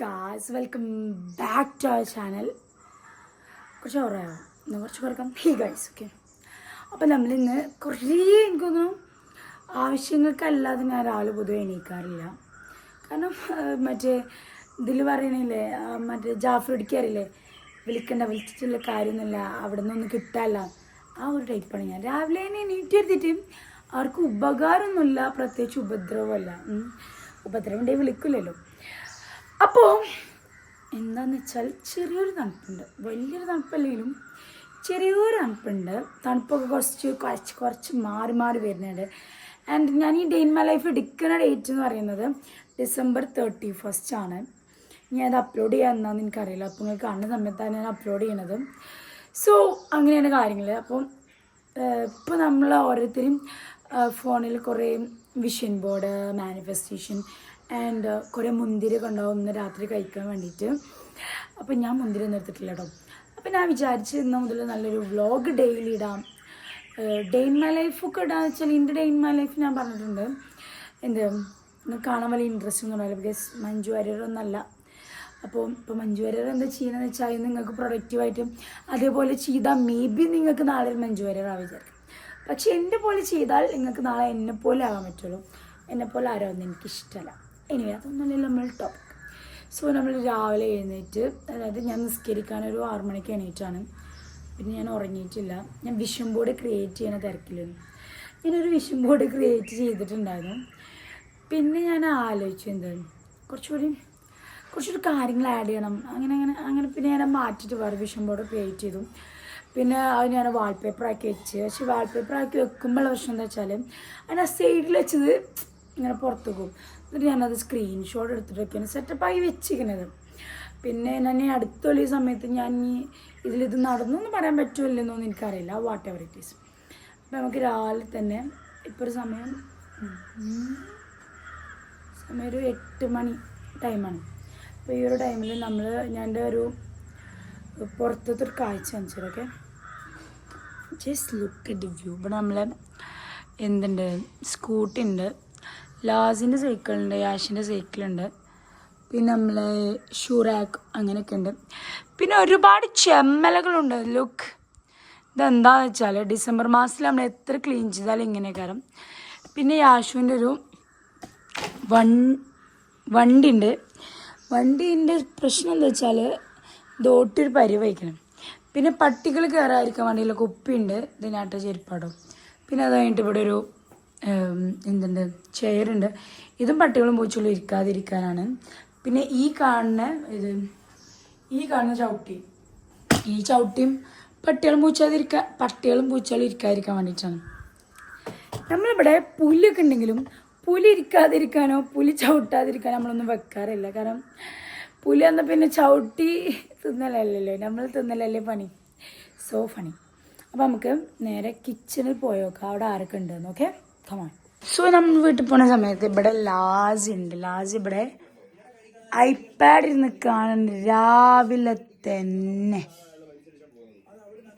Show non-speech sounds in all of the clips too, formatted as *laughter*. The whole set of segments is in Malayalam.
Guys welcome back to our channel കുറച്ച് കുറയോ എന്നാൽ കുറച്ച് കുറക്കാം ഹീ ഗായ്സ് ഓക്കെ അപ്പം നമ്മളിന്ന് കുറേ എനിക്കൊന്നും ആവശ്യങ്ങൾക്കല്ലാതെ ഞാൻ രാവിലെ പൊതുവെ എണീക്കാറില്ല. കാരണം മറ്റേ ഇതിൽ പറയണില്ലേ മറ്റേ ജാഫർ ഇടിക്കാറില്ലേ വിളിക്കണ്ട വിളിച്ചിട്ടുള്ള കാര്യമൊന്നുമില്ല അവിടെ നിന്നൊന്നും കിട്ടാല്ല. ആ ഒരു ടൈപ്പാണ് ഞാൻ. രാവിലെ തന്നെ എണീറ്റ് എടുത്തിട്ട് ആർക്കും ഉപകാരമൊന്നുമില്ല പ്രത്യേകിച്ച് ഉപദ്രവമല്ല. ഉപദ്രവം ഉണ്ടെങ്കിൽ വിളിക്കില്ലല്ലോ. അപ്പോൾ എന്താന്ന് വെച്ചാൽ ചെറിയൊരു തണുപ്പുണ്ട്. വലിയൊരു തണുപ്പല്ലെങ്കിലും ചെറിയൊരു തണുപ്പുണ്ട്. തണുപ്പൊക്കെ കുറച്ച് കുറച്ച് കുറച്ച് മാറി മാറി വരുന്നുണ്ട്. ആൻഡ് ഞാൻ ഈ ഡേ ഇൻ മൈ ലൈഫ് എടുക്കുന്ന ഡേറ്റ് എന്ന് പറയുന്നത് ഡിസംബർ തേർട്ടി ഫസ്റ്റ് ആണ്. ഞാൻ അത് അപ്ലോഡ് ചെയ്യാൻ എന്നാന്ന് എനിക്കറിയില്ല. അപ്പോൾ നിങ്ങൾ കാണുന്ന സമയത്താണ് ഞാൻ അപ്ലോഡ് ചെയ്യണത് സോ അങ്ങനെയാണ് കാര്യങ്ങൾ അപ്പം ഇപ്പോൾ നമ്മൾ ഓരോരുത്തരും ഫോണിൽ കുറേ വിഷൻ ബോർഡ് മാനിഫെസ്റ്റേഷൻ ആൻഡ് കുറേ മുന്തിരിയൊക്കെ ഉണ്ടാവും ഇന്ന് രാത്രി കഴിക്കാൻ വേണ്ടിയിട്ട്. അപ്പം ഞാൻ മുന്തിരി ഒന്നും എടുത്തിട്ടില്ല കേട്ടോ അപ്പം ഞാൻ വിചാരിച്ച് ഇന്ന് മുതൽ നല്ലൊരു വ്ളോഗ് ഡെയിലി ഇടാം. ഡേ ഇൻ മൈ ലൈഫൊക്കെ ഇടാന്ന് വെച്ചാൽ എന്റെ ഡേ ഇൻ മൈ ലൈഫ് ഞാൻ പറഞ്ഞിട്ടുണ്ട്. എന്ത് കാണാൻ വലിയ ഇൻട്രസ്റ്റ് ഒന്നും ഉണ്ടാവില്ല. ബിക്കോസ് മഞ്ജു വാര്യരൊന്നല്ല അപ്പോൾ ഇപ്പോൾ മഞ്ജു വാര്യർ എന്താ ചെയ്യണമെന്ന് വെച്ചാൽ നിങ്ങൾക്ക് പ്രൊഡക്റ്റീവായിട്ടും അതേപോലെ ചെയ്താൽ മേ ബി നിങ്ങൾക്ക് നാളെ ഒരു മഞ്ജു ആവാൻ വിചാരിക്കും. പക്ഷെ എന്റെ പോലെ ചെയ്താൽ നിങ്ങൾക്ക് നാളെ എന്നെ പോലെ ആകാൻ പറ്റുള്ളൂ. എന്നെ പോലെ ആരാവുന്ന എനിക്കിഷ്ടമല്ല ഇനി അതൊന്നുമല്ല നമ്മൾ ടോപ്പിക് സോ നമ്മൾ രാവിലെ എഴുന്നേറ്റ് അതായത് ഞാൻ നിസ്കരിക്കാൻ ഒരു ആറു മണിക്ക് എണീറ്റാണ്. പിന്നെ ഞാൻ ഉറങ്ങിയിട്ടില്ല. ഞാൻ വിഷൻ ബോർഡ് ക്രിയേറ്റ് ചെയ്യണ തിരക്കിലായിരുന്നു. ഞാനൊരു വിഷൻ ബോർഡ് ക്രിയേറ്റ് ചെയ്തിട്ടുണ്ടായിരുന്നു. പിന്നെ ഞാൻ ആലോചിച്ചു എന്താണ് കുറച്ചുകൂടി കുറച്ചൊരു കാര്യങ്ങൾ ആഡ് ചെയ്യണം. അങ്ങനെ അങ്ങനെ അങ്ങനെ പിന്നെ ഞാൻ മാറ്റിയിട്ട് വേറെ വിഷൻ ബോർഡ് ക്രിയേറ്റ് ചെയ്തു. പിന്നെ അത് ഞാൻ വാൾപേപ്പർ ആക്കി വെച്ച്. പക്ഷെ വാൾപേപ്പർ ആക്കി വെക്കുമ്പോഴുള്ള പ്രശ്നം എന്താ വെച്ചാൽ അതിന് ആ സൈഡിൽ വെച്ചത് ഇങ്ങനെ പുറത്തു പോകും. എന്നിട്ട് ഞാനത് സ്ക്രീൻഷോട്ട് എടുത്തിട്ടൊക്കെയാണ് സെറ്റപ്പായി വെച്ചിരിക്കുന്നത്. പിന്നെ ഞാൻ ഈ അടുത്തുള്ള സമയത്ത് ഞാൻ ഈ ഇതിലിത് നടന്നു എന്ന് പറയാൻ പറ്റുമല്ലെന്നൊന്നും എനിക്കറിയില്ല. വാട്ട് എവർ ഇറ്റ് ഈസ് അപ്പം നമുക്ക് രാവിലെ തന്നെ ഇപ്പോൾ ഒരു സമയം സമയം ഒരു എട്ട് മണി ടൈമാണ് അപ്പോൾ ഈ ഒരു ടൈമിൽ നമ്മൾ ഞാൻ ഒരു പുറത്തത്തെ ഒരു കാഴ്ച കാണിച്ചതൊക്കെ ജസ്റ്റ് ലുക്ക് അറ്റ് വ്യൂ ഇവിടെ നമ്മൾ എന്തുണ്ട്? സ്കൂട്ടി ഉണ്ട്. ലാസിന്റെ സൈക്കിളുണ്ട് യാഷിന്റെ സൈക്കിളുണ്ട് പിന്നെ നമ്മൾ ഷൂറാക്ക് അങ്ങനെയൊക്കെ ഉണ്ട്. പിന്നെ ഒരുപാട് ചെമ്മലകളുണ്ട്. ലുക്ക് ഇതെന്താണെന്ന് വെച്ചാൽ ഡിസംബർ മാസത്തിൽ നമ്മൾ എത്ര ക്ലീൻ ചെയ്താലും ഇങ്ങനെ കയറും. പിന്നെ യാഷുവിന്റെ ഒരു വൺ വണ്ടി ഉണ്ട് വണ്ടീന്റെ പ്രശ്നം എന്താ വെച്ചാൽ ദോട്ടൊരു പരി വഹിക്കണം പിന്നെ പട്ടികൾ കയറാതിരിക്കാൻ വേണ്ടിയുള്ള കുപ്പിയുണ്ട്. ഇതിനാട്ട ചെരുപ്പാടും. പിന്നെ അത് കഴിഞ്ഞിട്ട് ഇവിടെ ഒരു എന്തുണ്ട്? ചെയറുണ്ട് ഇതും പട്ടികളും പൂച്ചകളും ഇരിക്കാതിരിക്കാനാണ്. പിന്നെ ഈ കാണുന്ന ഇത് ഈ കാണുന്ന ചവിട്ടി. ഈ ചവിട്ടിയും പട്ടികളും പൂച്ചാതിരിക്കാൻ പട്ടികളും പൂച്ചകളും ഇരിക്കാതിരിക്കാൻ വേണ്ടിയിട്ടാണ്. നമ്മളിവിടെ പുല്ലൊക്കെ ഉണ്ടെങ്കിലും പുലി ഇരിക്കാതിരിക്കാനോ പുലി ചവിട്ടാതിരിക്കാനോ നമ്മളൊന്നും വെക്കാറില്ല. കാരണം പുലി എന്നാൽ പിന്നെ ചവിട്ടി തിന്നലല്ലല്ലോ. നമ്മൾ തിന്നലല്ലേ പണി. സോ ഫണി അപ്പോൾ നമുക്ക് നേരെ കിച്ചണിൽ പോയോക്കാം അവിടെ ആരൊക്കെ ഉണ്ടെന്ന് ഓക്കെ സോ നമ്മൾ വീട്ടിൽ പോണ സമയത്ത് ഇവിടെ ലാസ് ഉണ്ട്. ലാസ് ഇവിടെ ഐപാഡ് ഇരുന്ന് കാണാൻ രാവിലെ തന്നെ.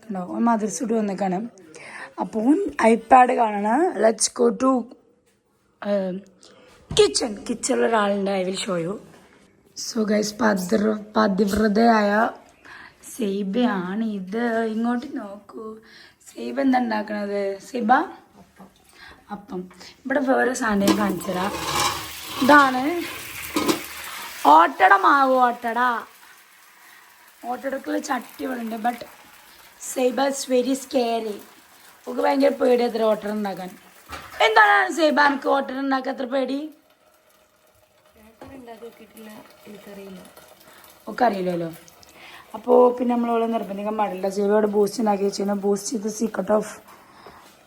കണ്ടോ? മദർസൂട്ട് വന്നേക്കാണ്. അപ്പോൾ ഐപാഡ് കാണണം. ലെറ്റ്സ് ഗോ ടു കിച്ചൺ കിച്ചണിൽ ഒരാളുണ്ട്. I will show you so guys പതിർ പതിവ്രതയായ സെയ്ബയാണ് ഇത്. ഇങ്ങോട്ട് നോക്കൂ. സെയ്ബ് എന്താ ഉണ്ടാക്കണത്? സൈബ അപ്പം ഇവിടെ വേറെ സാധനം കാണിച്ചു തരാം. ഇതാണ് ഓട്ടട മാവ് ഓട്ടട. ഓട്ടടക്കുള്ള ചട്ടി ഇവിടെ ഉണ്ട് ബട്ട് സൈബാസ് വെരി സ്കേറി ഒക്കെ ഭയങ്കര പേടി അത്ര ഓട്ടർ ഉണ്ടാക്കാൻ. എന്താണ് സൈബ എനിക്ക് ഓട്ടർ ഉണ്ടാക്കാൻ അത്ര പേടി? ഒക്കെ അറിയില്ലല്ലോ അപ്പോൾ പിന്നെ നമ്മളോട് നിർബന്ധിക്കാൻ പാടില്ല. സൈബയോട് ബൂസ്റ്റ് ഉണ്ടാക്കി വെച്ചാൽ ബൂസ്റ്റ് ചെയ്ത് സീക്രട്ട് ഓഫ്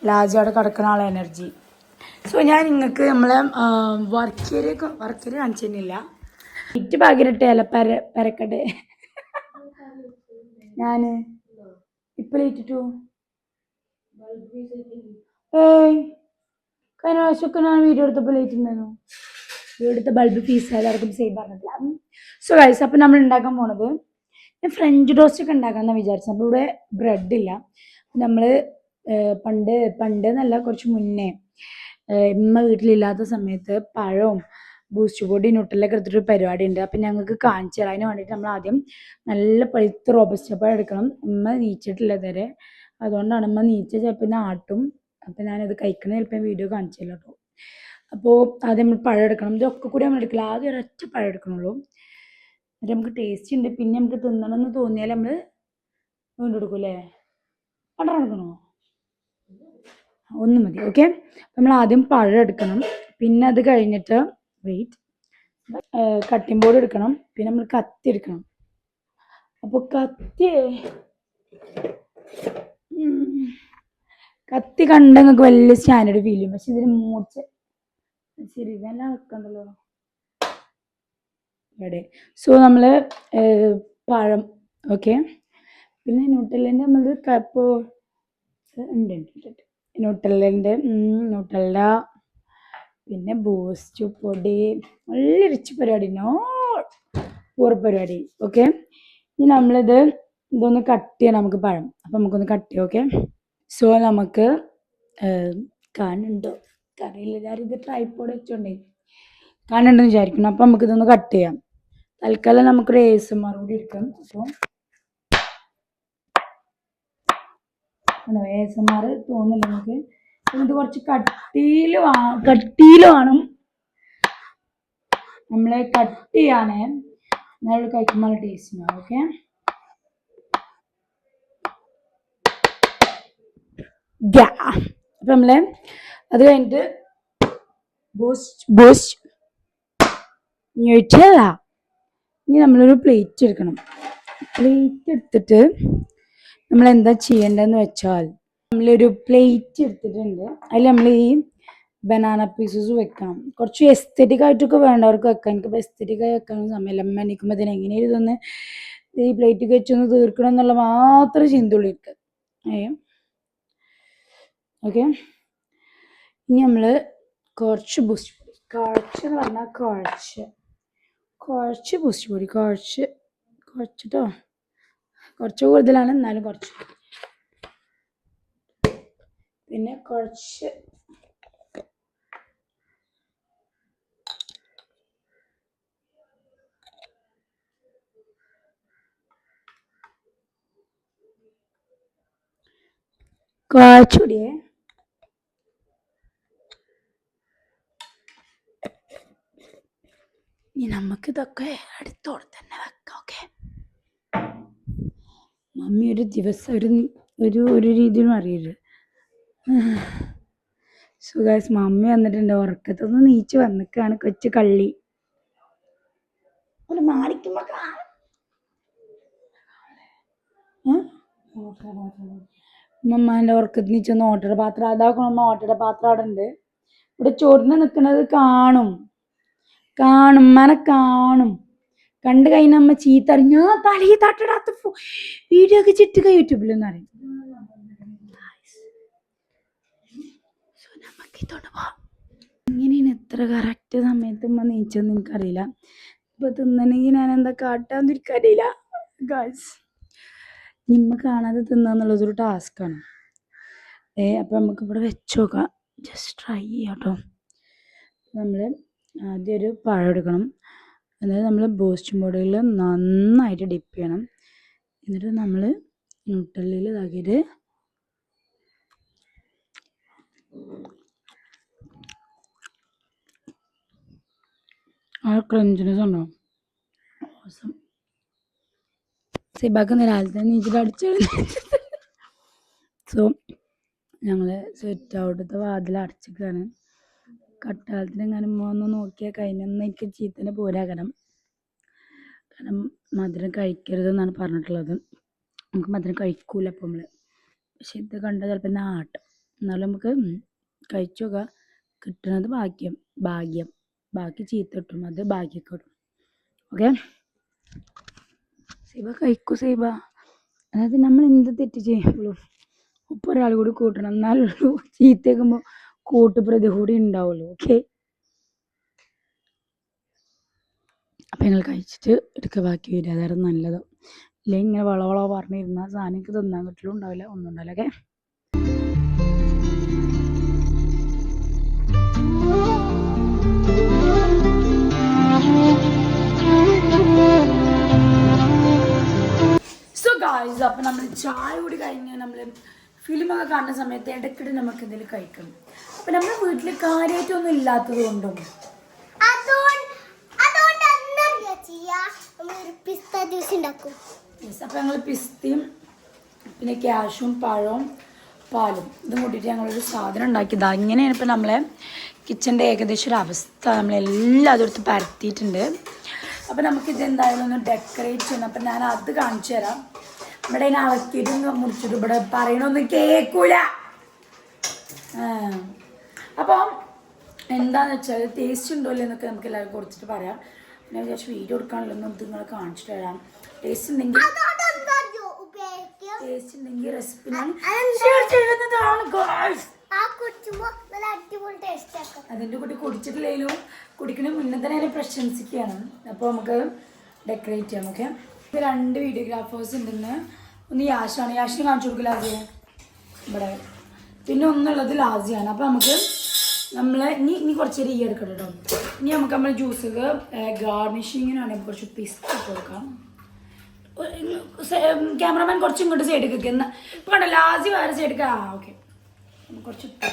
ലാജോടെ കിടക്കുന്ന ആളെ എനർജി. സോ ഞാൻ നിങ്ങൾക്ക് നമ്മളെ വർക്കേരിയൊക്കെ വർക്കേരി കാണിച്ചു തന്നില്ല. ഇറ്റ് പകരട്ടെ അല്ല പര പരക്കട്ടെ. ഞാൻ ഇപ്പം ഇട്ടിട്ടു ഏയ് കഴിഞ്ഞ പ്രാവശ്യമൊക്കെ ഞാൻ വീഡിയോ എടുത്തപ്പോൾ ലേറ്റ് ഉണ്ടായിരുന്നു. എടുത്ത ബൾബ് പീസ് എല്ലാവർക്കും സെയിം പറഞ്ഞിട്ടില്ല. സോ ഗൈസ് അപ്പം നമ്മൾ ഉണ്ടാക്കാൻ പോണത്. ഞാൻ ഫ്രഞ്ച് ടോസ്റ്റ് ഒക്കെ ഉണ്ടാക്കാമെന്ന് വിചാരിച്ചത്. അപ്പോൾ ഇവിടെ ബ്രെഡ് ഇല്ല. നമ്മൾ പണ്ട് പണ്ട് എന്നല്ല കുറച്ച് മുന്നേ. ഇമ്മ വീട്ടിലില്ലാത്ത സമയത്ത് പഴവും ബൂസ്റ്റ് പൊടി ന്യൂട്രലൊക്കെ എടുത്തിട്ട് പരിപാടി ഉണ്ട് അപ്പം ഞങ്ങൾക്ക് കാണിച്ചു തരാം. അതിന് വേണ്ടിയിട്ട് നമ്മൾ ആദ്യം നല്ല പഴുത്ത റോബസ്റ്റ് പഴം എടുക്കണം. ഉമ്മ നീച്ചിട്ടില്ല ഇതുവരെ. അതുകൊണ്ടാണ് ഉമ്മ നീച്ച ചിലപ്പോൾ ആട്ടും അപ്പം ഞാനത് കഴിക്കണ ചിലപ്പോൾ വീഡിയോ കാണിച്ചില്ല കേട്ടോ. അപ്പോൾ ആദ്യം നമ്മൾ പഴം എടുക്കണം. ഇതൊക്കെ കൂടി നമ്മൾ എടുക്കില്ല. ആദ്യം ഒരൊറ്റ പഴം എടുക്കണുള്ളൂ. എന്നിട്ട് നമുക്ക് ടേസ്റ്റ് ഉണ്ട്. പിന്നെ നമുക്ക് തിന്നണം എന്ന് തോന്നിയാൽ നമ്മൾ വീണ്ടും എടുക്കൂലേ പണ്ടം എടുക്കണോ? ഒന്ന് മതി ഓക്കെ നമ്മൾ ആദ്യം പഴം എടുക്കണം. പിന്നെ അത് കഴിഞ്ഞിട്ട് വെയിറ്റ് കട്ടിംഗ് ബോർഡ് എടുക്കണം. പിന്നെ നമ്മൾ കത്തി എടുക്കണം. അപ്പോൾ കത്തി കത്തി കണ്ട നിങ്ങൾക്ക് വലിയ സ്റ്റാൻഡേർഡ് ഫീൽ ചെയ്യും. പക്ഷെ ഇതിന് മൂർച്ച ശരി ഇതെല്ലാം വെക്കണ്ടല്ലോ ഇവിടെ. സോ നമ്മൾ പഴം ഓക്കെ പിന്നെ ന്യൂട്രലിന്റെ നമ്മൾ കപ്പ് ഉണ്ട് ഉണ്ട്, ഉണ്ട് ന്യൂട്രലിന്റെ പിന്നെ ബൂസ്റ്റ് പൊടി. നല്ല റിച്ച് പരിപാടി. നോ പൂർ പരിപാടി. ഓക്കെ ഇനി നമ്മളിത് ഇതൊന്ന് കട്ട് ചെയ്യണം നമുക്ക് പഴം. അപ്പം നമുക്കൊന്ന് കട്ട് ചെയ്യാം ഓക്കെ സോ നമുക്ക് കാണുന്നുണ്ടോ? കറിയില്ല എല്ലാവരും ഇത് ട്രൈപ്പോഡ് വെച്ചോണ്ടേ. കാണുന്നുണ്ടെന്ന് വിചാരിക്കണം അപ്പം നമുക്കിതൊന്ന് കട്ട് ചെയ്യാം. തൽക്കാലം നമുക്കൊരു ഏസ് മറുപടി എടുക്കാം. അപ്പോൾ എം ആർ തോന്നില്ല നമുക്ക്. ഇത് കുറച്ച് കട്ടിയിൽ കട്ടിയിൽ വേണം. നമ്മളെ കട്ട് ചെയ്യാനേ. നമ്മൾ കഴിക്കുമ്പോൾ ടേസ്റ്റ് ഉണ്ടാവും ഓക്കെ? അപ്പം നമ്മളെ അത് കഴിഞ്ഞിട്ട് ഇനി നമ്മളൊരു പ്ലേറ്റ് എടുക്കണം. പ്ലേറ്റ് എടുത്തിട്ട് നമ്മൾ എന്താ ചെയ്യേണ്ടതെന്ന് വെച്ചാൽ നമ്മളൊരു പ്ലേറ്റ് എടുത്തിട്ടുണ്ട്. അതിൽ നമ്മൾ ഈ ബനാന പീസസ് വെക്കണം കുറച്ച് എസ്തെറ്റിക് ആയിട്ടൊക്കെ വേണ്ടവർക്ക് വെക്കാം. എനിക്ക് എസ്തെറ്റിക് ആയി വെക്കാൻ സമയമില്ല. അമ്മ എണീക്കുമ്പോൾ ഇതിന് എങ്ങനെയും ഇതൊന്ന് ഈ പ്ലേറ്റ് വെച്ചൊന്ന് തീർക്കണം എന്നുള്ള മാത്രം ചിന്തുള്ളിട്ട് ഓക്കെ. ഇനി നമ്മൾ കുറച്ച് ബൂസ്റ്റ് പൊടി. കുറച്ച് എന്ന് പറഞ്ഞാൽ കുഴച്ച് കുഴച്ച് ബൂസ്റ്റ് പൊടി. കുഴച്ച് കുറച്ചിട്ടോ? കുറച്ച് കൂടുതലാണ് എന്നാലും കുറച്ച്. പിന്നെ കുറച്ച് കുറച്ചുകൂടിയേ ഇനി നമുക്കിതൊക്കെ അടുത്തോടെ തന്നെ വെക്കാം. മമ്മി ഒരു ദിവസം ഒരു ഒരു ഒരു രീതിയിലും അറിയരുത് സുഖാസ് മമ്മി വന്നിട്ടുണ്ട്. ഉറക്കത്തൊന്ന് നീച്ച് വന്നിക്കാണ് കൊച്ചു കള്ളി. ഒരു മാറിക്കുമ്പോ കാണാം. ഏ? മമ്മാന്റെ ഉറക്കത്തിൽ നീച്ചൊന്ന് ഓട്ടയുടെ പാത്രം. അതാക്കണം ഓട്ടയുടെ പാത്രം അവിടെ ഉണ്ട്. ഇവിടെ ചോറിന് നിൽക്കുന്നത് കാണും. കാണും. മന കാണും. കണ്ടു കഴിഞ്ഞ അമ്മ ചീത്ത ഞാൻ തലയിൽ തട്ടിടാത്ത വീഡിയോ ഒക്കെ ചിട്ടുക യൂട്യൂബിൽ എന്ന് പോവാം. ഇങ്ങനെയാണ് എത്ര കറക്റ്റ് സമയത്ത് ഉമ്മ നീച്ചെന്ന് എനിക്കറിയില്ല. ഇപ്പൊ തിന്നണെങ്കിൽ ഞാൻ എന്താ കാട്ടാന്ന് എനിക്കറിയില്ല ഗായ്സ് നിമ്മ കാണാതെ തിന്നാന്നുള്ളതൊരു ടാസ്ക്കാണ് ഏ അപ്പം നമുക്ക് ഇവിടെ വെച്ച് നോക്കാം. ജസ്റ്റ് ട്രൈ ചെയ്യാം കേട്ടോ നമ്മൾ ആദ്യം ഒരു പഴം എടുക്കണം. അതായത് നമ്മൾ ബോസ്റ്റ് മോഡലിൽ നന്നായിട്ട് ഡിപ്പ് ചെയ്യണം. എന്നിട്ട് നമ്മൾ ന്യൂട്രലിൽ ഇതാക്കിയിട്ട് ആ ക്രഞ്ചിനെസ് ഉണ്ടോ? ഓസം സിബാക്ക് രാവിലത്തെ നീച്ചിട്ട് അടിച്ചു സോ *laughs* ഞങ്ങൾ സെറ്റ് ഔട്ടത്തെ വാതിൽ അടച്ചിട്ടാണ്. കട്ടാലത്തിന് ഇങ്ങനെ ഒന്ന് നോക്കിയാൽ കഴിഞ്ഞെന്ന് എനിക്ക് ചീത്തനെ പോരാകണം കാരണം മധുരം കഴിക്കരുതെന്നാണ് പറഞ്ഞിട്ടുള്ളത്. നമുക്ക് മധുരം കഴിക്കൂല അപ്പം നമ്മൾ പക്ഷെ ഇത് കണ്ടാൽ ചിലപ്പോൾ നാട്ടും. എന്നാലും നമുക്ക് കഴിച്ചു നോക്കാം. കിട്ടുന്നത് ഭാഗ്യം. ഭാഗ്യം. ബാക്കി ചീത്ത കിട്ടും. അത് ഭാഗ്യമൊക്കെ കിട്ടും. ഓക്കെ? സീബ കഴിക്കൂ സീബ. അതായത് നമ്മൾ എന്ത് തെറ്റ് ചെയ്യുമ്പോഴും ഉപ്പ് ഒരാൾ കൂടി കൂട്ടണം. എന്നാലുള്ളൂ ചീത്തയാക്കുമ്പോൾ കൂട്ടുപ്രതി കൂടി ഉണ്ടാവുള്ളൂ ഓക്കെ അപ്പം ഞങ്ങൾ കഴിച്ചിട്ട് എടുക്കുക ബാക്കി വരിക. അതായിരുന്നു നല്ലത്. ഇല്ലെങ്കിൽ ഇങ്ങനെ വളവളോ പറഞ്ഞിരുന്ന സാധനം എനിക്ക് തിന്നാൻ കിട്ടലും ഉണ്ടാവില്ല ഒന്നും ഉണ്ടാവില്ല ഓക്കെ സോ നമ്മൾ ചായ കൂടി കഴിഞ്ഞ് നമ്മൾ ഫിലിമൊക്കെ കാണുന്ന സമയത്ത് ഇടയ്ക്കിടെ നമുക്ക് എന്തെങ്കിലും കഴിക്കണം. അപ്പം നമ്മുടെ വീട്ടിൽ കാര്യമായിട്ടൊന്നും ഇല്ലാത്തത് കൊണ്ടും. അപ്പം ഞങ്ങൾ പിസ്തയും പിന്നെ ക്യാഷും പഴവും പാലും ഇതും കൂട്ടിയിട്ട് ഞങ്ങളൊരു സാധനം ഉണ്ടാക്കിയത് അങ്ങനെയാണ് ഇപ്പം നമ്മളെ കിച്ചന്റെ ഏകദേശം ഒരു അവസ്ഥ. നമ്മളെല്ലാം അതെടുത്ത് പരത്തിയിട്ടുണ്ട്. അപ്പം നമുക്കിത് എന്തായാലും ഒന്ന് ഡെക്കറേറ്റ് ചെയ്യണം. അപ്പം ഞാൻ അത് കാണിച്ചു തരാം. ഇവിടെ ഇനി അളക്കിയിട്ട് മുറിച്ചിട്ട് ഇവിടെ പറയണൊന്നും കേൾക്കൂല. അപ്പം എന്താന്ന് വെച്ചാൽ ടേസ്റ്റ് ഉണ്ടോ എന്നൊക്കെ നമുക്ക് എല്ലാവർക്കും കുറച്ചിട്ട് പറയാം. പിന്നെ വിചാരിച്ചു വീഡിയോ എടുക്കാനുള്ള നമുക്ക് നിങ്ങളെ കാണിച്ചിട്ട് തരാം ടേസ്റ്റ് ഉണ്ടെങ്കിൽ ടേസ്റ്റ് ഉണ്ടെങ്കിൽ റെസിപ്പി അതിന്റെ കൂട്ടി കുടിച്ചിട്ടില്ലെങ്കിലും കുടിക്കുന്ന മുന്നേ തന്നെ അതിനെ പ്രശംസിക്കുകയാണ്. അപ്പോൾ നമുക്ക് ഡെക്കറേറ്റ് ചെയ്യാം ഓക്കെ ഇത് രണ്ട് വീഡിയോഗ്രാഫേഴ്സ് ഉണ്ടെന്ന് ഒന്ന് യാഷാണ് യാഷിന് കാണിച്ചു കൊടുക്കില്ല ഇവിടെ. പിന്നെ ഒന്നുള്ളത് ലാസിയാണ്. അപ്പോൾ നമുക്ക് നമ്മൾ ഇനി ഇനി കുറച്ച് റീ എടുക്കണം കേട്ടോ ഇനി നമുക്ക് നമ്മൾ ജ്യൂസുകൾ ഗാർണിഷിങ്ങിനാണെങ്കിൽ കുറച്ച് പിസ്ത കൊടുക്കാം. ക്യാമറമാൻ കുറച്ച് ഇങ്ങോട്ട് സൈഡിൽ എന്നാൽ ഇപ്പം കണ്ടോ ലാസി വേറെ സൈഡിൽ ആ ഓക്കെ കുറച്ച് ഇട്ട്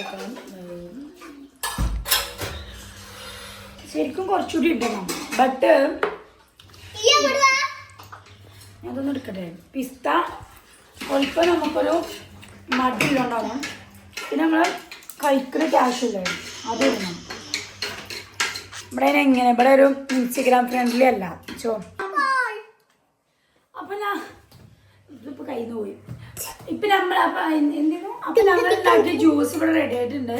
ശരിക്കും കുറച്ചുകൂടി ഇടണം. ബട്ട് അതൊന്നും എടുക്കട്ടെ. പിസ്ത ഒൽപ്പം നമുക്കൊരു മടിയിലുണ്ടാവണം പിന്നെ നമ്മൾ കഴിക്കുന്ന ക്യാഷ് ഇല്ലേ? അത് ഇടണം ഇവിടെ എങ്ങനെ ഇവിടെ ഒരു ഇൻസ്റ്റഗ്രാം ഫ്രണ്ട്ലി അല്ല. ചോ. അപ്പൊ ഞാൻ ഇതിപ്പോ കയ്യിൽ നിന്ന് പോയി. ഇപ്പൊ നമ്മൾ എന്തിനു? അപ്പൊ ഉണ്ടാക്കിയ ജ്യൂസ് ഇവിടെ റെഡി ആയിട്ടുണ്ട്.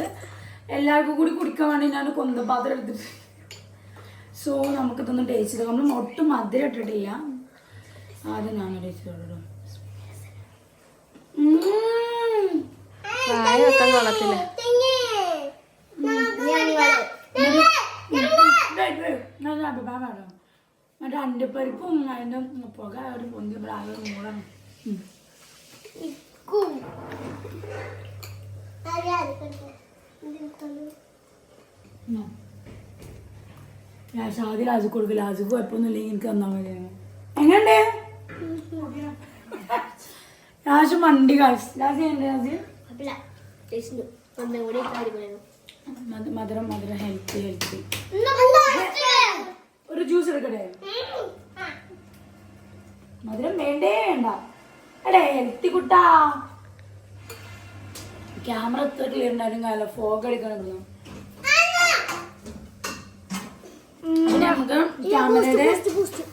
എല്ലാവർക്കും കൂടി കുടിക്കാൻ വേണ്ടി ഞാൻ കൊന്തപാത്രം എടുത്തിട്ട്. സോ നമുക്കിതൊന്നും ടേസ്റ്റ് ചെയ്ത്. നമ്മൾ ഒട്ടും മധുരം ഇട്ടിട്ടില്ല. ആദ്യം ഞാൻ ടേസ്റ്റ് ചെയ്തോളൂ വായ തിങ്ങി. ഞാൻ മറ്റേ പുക ഒരു പൊന്തി പ്രായ ഞാൻ ഷാദി രാജു കൊടുക്കില്ല രാജു കുഴപ്പമൊന്നുമില്ല എനിക്ക് തന്നാൽ മതി എങ്ങനെയുണ്ട് രാജു മണ്ടി കാശ് രാജു എങ്ങനെ രാജു മധുരം മധുരം ഹെൽത്തി ഹെൽത്തി ഒരു ജ്യൂസ് എടുക്കട്ടെ? മധുരം വേണ്ടേ വേണ്ട. എടേ ഹെൽത്തി കുട്ടാ. ക്യാമറ എത്ര ക്ലിയർ ഉണ്ടായാലും കാലം ഫോഗ് അടിക്കണം നമുക്ക് ക്യാമറയുടെ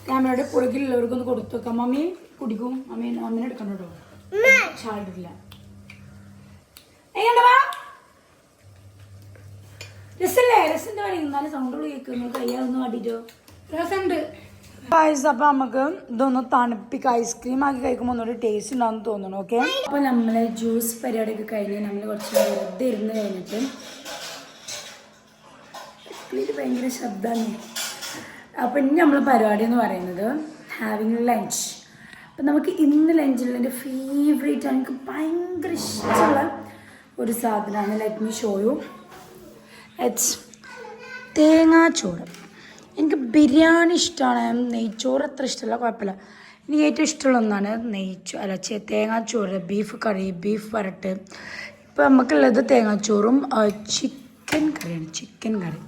ക്യാമറയുടെ പുറകിലുള്ളവർക്ക് ഒന്ന് കൊടുത്തു വെക്കാം. മമ്മി കുടിക്കും. മമ്മി മമ്മിനെ എടുക്കണം കേട്ടോ. ചാടില്ല. എങ്ങനെ രസല്ലേ? രസന്റെ പറയും നല്ല സൗണ്ട് കേൾക്കുന്നു കയ്യാവുന്നു അടിയോ രസമുണ്ട് പായസം അപ്പൊ നമുക്ക് ഇതൊന്ന് തണുപ്പിക്ക ഐസ്ക്രീം ആക്കി കഴിക്കുമ്പോൾ ഒന്നുകൂടി ടേസ്റ്റ് ഉണ്ടാകുന്നു തോന്നുന്നു ഓക്കെ അപ്പൊ നമ്മൾ ജ്യൂസ് പരിപാടിയൊക്കെ കഴിഞ്ഞ് നമ്മൾ കുറച്ച് വെറുതെ ഇരുന്ന് കഴിഞ്ഞിട്ട് ഇത് ഭയങ്കര ശബ്ദമാണ് അപ്പൊ ഇനി നമ്മളെ പരിപാടി എന്ന് പറയുന്നത് ഹാവിങ് ലഞ്ച് അപ്പം നമുക്ക് ഇന്ന് ലഞ്ചിൽ എന്റെ ഫേവറേറ്റ് എനിക്ക് ഭയങ്കര ഇഷ്ടമുള്ള ഒരു സാധനമാണ്. Let me show you it's തേങ്ങാച്ചോറ്. എനിക്ക് ബിരിയാണി ഇഷ്ടമാണ് നെയ്ച്ചോറ് അത്ര ഇഷ്ടമല്ല കുഴപ്പമില്ല. എനിക്ക് ഏറ്റവും ഇഷ്ടമുള്ള ഒന്നാണ് നെയ്ച്ചോ അല്ല തേങ്ങാച്ചോറ് ബീഫ് കറി ബീഫ് വരട്ട്. ഇപ്പോൾ നമുക്കുള്ളത് തേങ്ങാച്ചോറും ചിക്കൻ കറിയാണ് ചിക്കൻ കറി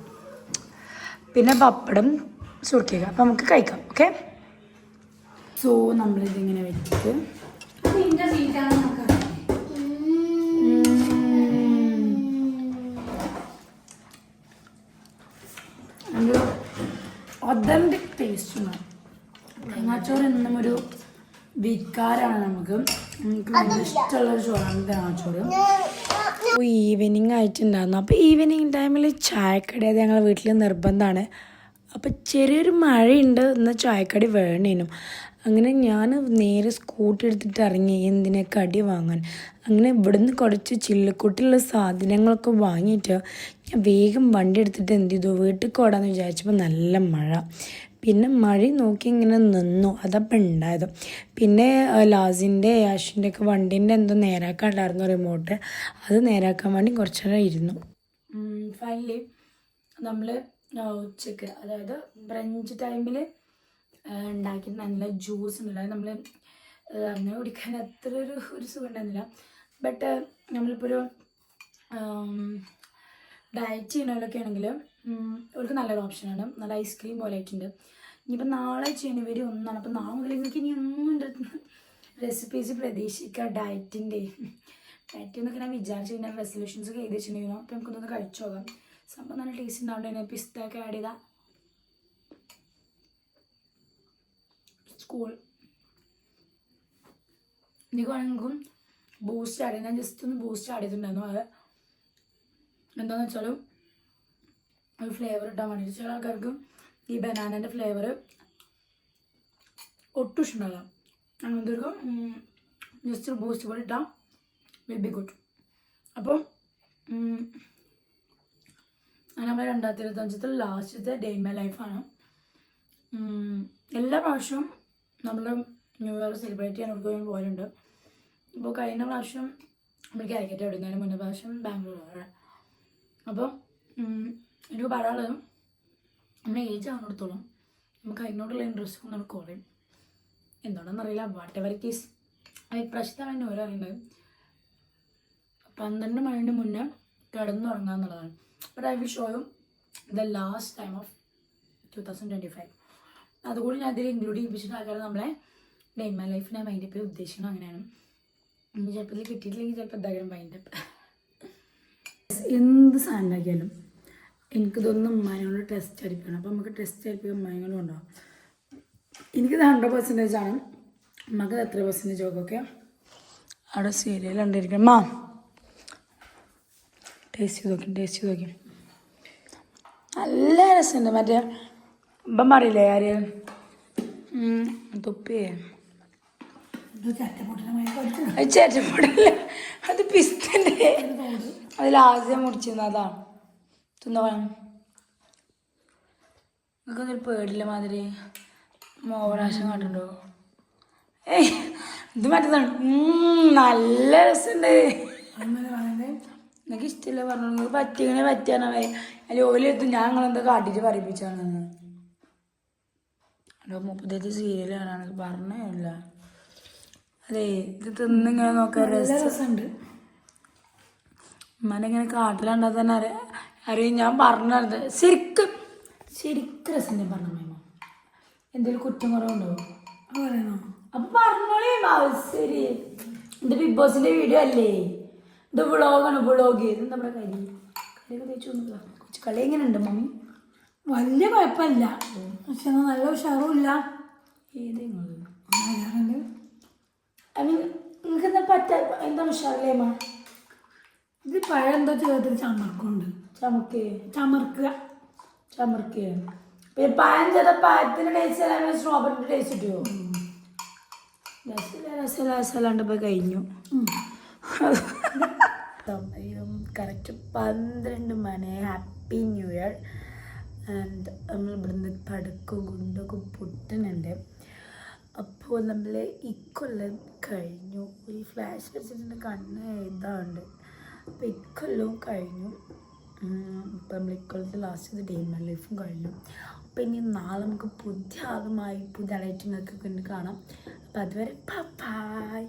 പിന്നെ പപ്പടം സുർക്കുക അപ്പം നമുക്ക് കഴിക്കാം ഓക്കെ സോ നമ്മളിതിങ്ങനെ വെച്ചിട്ട് തേങ്ങാച്ചോറ് എന്നും ഒരു വികാരമാണ് നമുക്ക്. നമുക്ക് ഭയങ്കര ഇഷ്ടമുള്ളൊരു ചോറാണ് തേങ്ങാച്ചോറ് അപ്പോൾ ഈവനിങ് ആയിട്ടുണ്ടായിരുന്നു. അപ്പോൾ ഈവനിങ് ടൈമിൽ ചായക്കടി അത് ഞങ്ങളുടെ വീട്ടിൽ നിർബന്ധമാണ് അപ്പോൾ ചെറിയൊരു മഴയുണ്ട് എന്നാൽ ചായക്കടി വേണേനും. അങ്ങനെ ഞാൻ നേരെ സ്കൂട്ടി എടുത്തിട്ട് ഇറങ്ങി. എന്തിനെ കടി വാങ്ങാൻ? അങ്ങനെ ഇവിടുന്ന് കുറച്ച് ചില്ലക്കൂട്ടിലുള്ള സാധനങ്ങളൊക്കെ വാങ്ങിയിട്ട് ഞാൻ വേഗം വണ്ടി എടുത്തിട്ട് എന്ത് ചെയ്തു? വീട്ടിൽ കൂടാന്ന് വിചാരിച്ചപ്പോൾ നല്ല മഴ. പിന്നെ മഴ നോക്കി ഇങ്ങനെ നിന്നു. അതപ്പം ഉണ്ടായത് പിന്നെ ലാസിന്റെ യാഷിന്റെ ഒക്കെ വണ്ടീന്റെ എന്തോ നേരാക്കാൻ ഉണ്ടായിരുന്നു റിമോട്ട് അത് നേരാക്കാൻ വേണ്ടി കുറച്ച് നേരം ഇരുന്നു. ഫൈനലി നമ്മൾ ഉച്ചയ്ക്ക് അതായത് ബ്രഞ്ച് ടൈമിൽ ഉണ്ടാക്കിയ നല്ല ജ്യൂസ് ഉണ്ടല്ലോ. നമ്മൾ അങ്ങനെ കുടിക്കാൻ അത്ര ഒരു ഒരു സുഖം ഉണ്ടായിരുന്നില്ല. ബട്ട് നമ്മളിപ്പോൾ ഒരു ഡയറ്റ് ചെയ്യണവരൊക്കെ ആണെങ്കിൽ അവർക്ക് നല്ലൊരു ഓപ്ഷനാണ് നല്ല ഐസ്ക്രീം പോലെ ആയിട്ടുണ്ട് ഇനിയിപ്പോൾ നാളെ ജനുവരി ഒന്നാണ്. അപ്പോൾ നാളെ മുതൽ നിങ്ങൾക്ക് ഇനി ഒന്നും റെസിപ്പീസ് പ്രതീക്ഷിക്കുക ഡയറ്റിന്റെ ഡയറ്റ് എന്നൊക്കെ ഞാൻ വിചാരിച്ചു കഴിഞ്ഞാൽ റെസൊല്യൂഷൻസ് ഒക്കെ എഴുതി വെച്ചിട്ടുണ്ടെങ്കിൽ അപ്പോൾ നമുക്കൊന്ന് കഴിച്ചു പോകാം സംഭവം നല്ല ടേസ്റ്റ് ഉണ്ടാവുന്നുണ്ട് പിസ്ത ഒക്കെ ആഡ് ചെയ്താൽ സ്കൂൾ എനിക്ക് വേണമെങ്കിലും ബൂസ്റ്റ് ആഡ്. ഞാൻ ജസ്റ്റ് ഒന്ന് ബൂസ്റ്റ് ആഡ് ചെയ്തിട്ടുണ്ടായിരുന്നു. അത് എന്താണെന്ന് വെച്ചാൽ ഒരു ഫ്ലേവർ ഇട്ടാൻ വേണ്ടിയിട്ട് ചില ആൾക്കാർക്ക് ഈ ബനാനന്റെ ഫ്ലേവർ ഒട്ടും ഇഷ്ടമല്ല. അങ്ങനത്തെ ഒരു ജസ്റ്റ് ഒരു ബൂസ്റ്റ് കൂടി ഇട്ടാൽ വിൽ ബി ഗുഡ് അപ്പം നമ്മുടെ രണ്ടായിരത്തി ഇരുപത്തഞ്ചത്തെ ലാസ്റ്റത്തെ ഡേ മൈ ലൈഫാണ് എല്ലാ പ്രാവശ്യവും നമ്മൾ ന്യൂ ഇയർ സെലിബ്രേറ്റ് ചെയ്യാൻ ഇവിടെ പോയി പോലുണ്ട് ഇപ്പോൾ കഴിഞ്ഞ പ്രാവശ്യം നമ്മൾ കാലിക്കറ്റ് എവിടുന്നതിന് മുന്നേ പ്രാവശ്യം ബാംഗ്ലൂർ അപ്പം എനിക്ക് പറയാനുള്ളത് നമ്മുടെ ഏജ് ആവുന്നിടത്തോളം നമുക്ക് അതിനോടുള്ള ഇൻട്രസ്റ്റ് ഒന്നും കുറയും എന്താണെന്നറിയില്ല വാട്ട് എവർ ഇറ്റ് ഈസ് ഇപ്രാവശ്യത്താണ് ന്യൂ ഇയർ അറിയുന്നത് പന്ത്രണ്ട് മണിന് മുന്നേ കിടന്നുറങ്ങുക എന്നുള്ളതാണ് but I will show you the last time of two thousand twenty five അതുകൂടി ഞാൻ അതിൽ ഇൻക്ലൂഡ് ചെയ്യിപ്പിച്ചിട്ട് ആൾക്കാർ നമ്മളെ ഡേ മൈ ലൈഫിനെ മൈൻഡ് അപ്പ് ഉദ്ദേശിക്കണം അങ്ങനെയാണ്. ചിലപ്പോൾ ഇതിൽ കിട്ടിയിട്ടില്ലെങ്കിൽ ചിലപ്പോൾ എന്തായാലും മൈൻഡ് അപ്പ് എന്ത് സാധനം ഉണ്ടാക്കിയാലും എനിക്കിതൊന്നും ഉമ്മാനോട് ടെസ്റ്റ് അടിപ്പിക്കണം. അപ്പോൾ നമുക്ക് ടെസ്റ്റ് അടിപ്പിക്കാൻ ഉമ്മാനോടും ഉണ്ടാവും എനിക്കിത് ഹൺഡ്രഡ് പെർസെന്റേജ് ആണ്. നമുക്ക് എത്ര പെർസെന്റേജ് ഒക്കെ അവിടെ സീരിയൽ ഉണ്ടായിരിക്കണം മാ. ടേസ്റ്റ് ചെയ്ത് നോക്കി ടേസ്റ്റ് ചെയ്ത് നോക്കി. നല്ല രസമുണ്ട് മറ്റേ ഇപ്പം പറയില്ലേ ആര് തുപ്പിയേ അത് ചേറ്റപ്പൊടല്ല അത് പിസ്തന്റെ അതിൽ ആദ്യം മുടിച്ചിരുന്ന അതാണ് തിന്നോളാം നിങ്ങൾക്ക് അതൊരു പേടില്ല മാതിരി. മോവറാശം കണ്ടിട്ടുണ്ടോ? ഏയ് ഇത് മറ്റേതാണ്. നല്ല രസമുണ്ട്. എനിക്ക് ഇഷ്ടമില്ല പറഞ്ഞു നിങ്ങൾക്ക് പറ്റിയങ്ങനെ പറ്റിയാണ് അതിൽ ഓലെത്തും ഞാൻ നിങ്ങളെന്താ കാട്ടിട്ട് പറയിപ്പിച്ചാണെന്ന് അല്ലോ മുപ്പത്തേറ്റ് സീരിയൽ കാണാൻ പറഞ്ഞല്ല അതെ ഇത് തിന്നിങ്ങനെ നോക്കാൻ രസമുണ്ട്. ഉമ്മനെങ്ങനെ കാട്ടിലുണ്ടാ തന്നെ അറിയാം അറിയാം ഞാൻ പറഞ്ഞത് ശരിക്കും ശരിക്കും രസം ഞാൻ പറഞ്ഞു മേമ എന്തെങ്കിലും കുറ്റം കുറവുണ്ടോ? പറയണോ? അപ്പൊ പറഞ്ഞോളേ ശരി. ഇത് ബിഗ് ബോസിന്റെ വീഡിയോ അല്ലേ? ഇത് വ്ളോഗാണ് വ്ളോഗ് ഇത് നമ്മുടെ കരി കരി തേച്ചു കൊച്ചു കളി എങ്ങനെയുണ്ട് മമ്മി? വലിയ കുഴപ്പമില്ല. പക്ഷെ നല്ല ഉഷാറും ഇല്ല ഏതെങ്കിലും നിങ്ങൾക്ക് എന്താ പറ്റാ? എന്താ ഉഷാറില്ലേ മാ? ഇത് പഴം എന്തോ ചേർത്തിട്ട് ചമർക്കുണ്ട് ചമക്ക്? ചമർക്കുക. ചമർക്കുക പിന്നെ പഴം ചെയ്ത പഴത്തിന്റെ ടേസ്റ്റ് അല്ലെങ്കിൽ സ്ട്രോബറിന്റെ ടേസ്റ്റ് കിട്ടുമോ രസമില്ല രസമില്ല രസമില്ലാണ്ട് ഇപ്പൊ കഴിഞ്ഞു. കറക്റ്റ് *laughs* പന്ത്രണ്ട് മണി. ഹാപ്പി ന്യൂ ഇയർ ആൻഡ് നമ്മൾ ഇവിടുന്ന് പടക്കും കുണ്ടൊക്കെ പൊട്ടുന്നുണ്ട്. അപ്പോൾ നമ്മൾ ഇക്കൊല്ലം കഴിഞ്ഞു. ഈ ഫ്ലാഷ് വെച്ചിട്ടുണ്ട് കണ്ണ് എഴുതാറുണ്ട് അപ്പോൾ ഇക്കൊല്ലവും കഴിഞ്ഞു. ഇപ്പം നമ്മൾ ഇക്കൊല്ലത്തെ ലാസ്റ്റ് ഡേ മൈ ലൈഫും കഴിഞ്ഞു. അപ്പോൾ ഇനി നാളെ നമുക്ക് പുതിയ ആളുമായി പുതിയ ആളായിട്ട് നിങ്ങൾക്ക് കാണാം. അപ്പോൾ അതുവരെ ബൈ